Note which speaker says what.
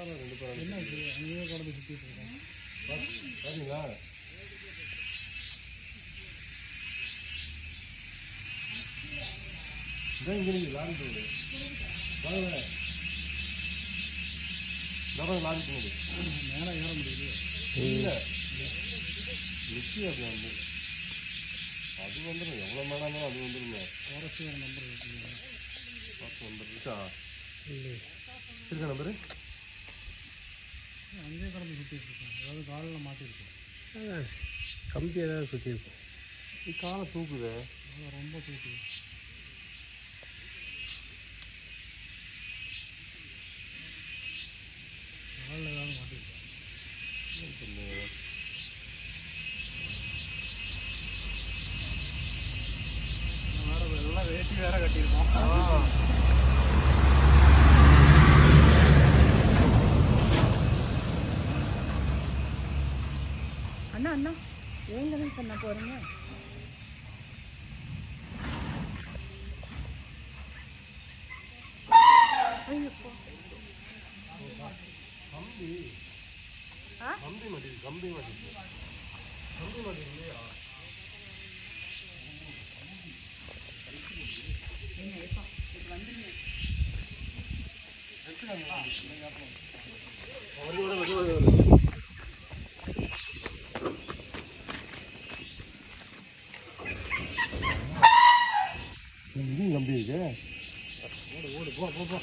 Speaker 1: என்ன அங்கேயே கடந்து சுற்றிட்டு இருக்கோம்
Speaker 2: சரிங்களா இதான் இங்கே நீங்கள் லாரி போகுது. வாங்க நான் லாரி போகுது.
Speaker 1: மேலே ஏற முடியுது.
Speaker 2: இல்லை. நிற்கி அது வந்து. அது வந்துடும் எவ்வளோ மேடாலும் அது வந்துடுங்க
Speaker 1: ஃபாரஸ்ட் நம்பர் இருக்கு
Speaker 2: நம்பர் இருக்கா? இருக்கா நம்பரு
Speaker 1: அங்கேயே கடந்து சுற்றிட்டு இருக்கோம் அதாவது காலில் மாட்டிருக்கோம்
Speaker 3: கம்பி ஏதாவது சுற்றிருக்கும்
Speaker 2: நீ காலை தூக்குதே?
Speaker 1: ரொம்ப தூக்கி. காலில் ஏதாவது மாட்டிருக்கோம்
Speaker 2: சொல்லு?
Speaker 1: வேற எல்லாம் வேட்டி வேற கட்டியிருக்கோம்.
Speaker 4: அண்ணா அண்ணா ஏங்கன்னு சொன்ன போறீங்க ஐயப்பா.
Speaker 2: கம்பி
Speaker 4: ஆ?
Speaker 2: கம்பி மாட்டிருக்கு கம்பி மாட்டிருக்கு கம்பி மாட்டிருக்கு இல்லையா இங்கேயும் 我的屋里，不不。不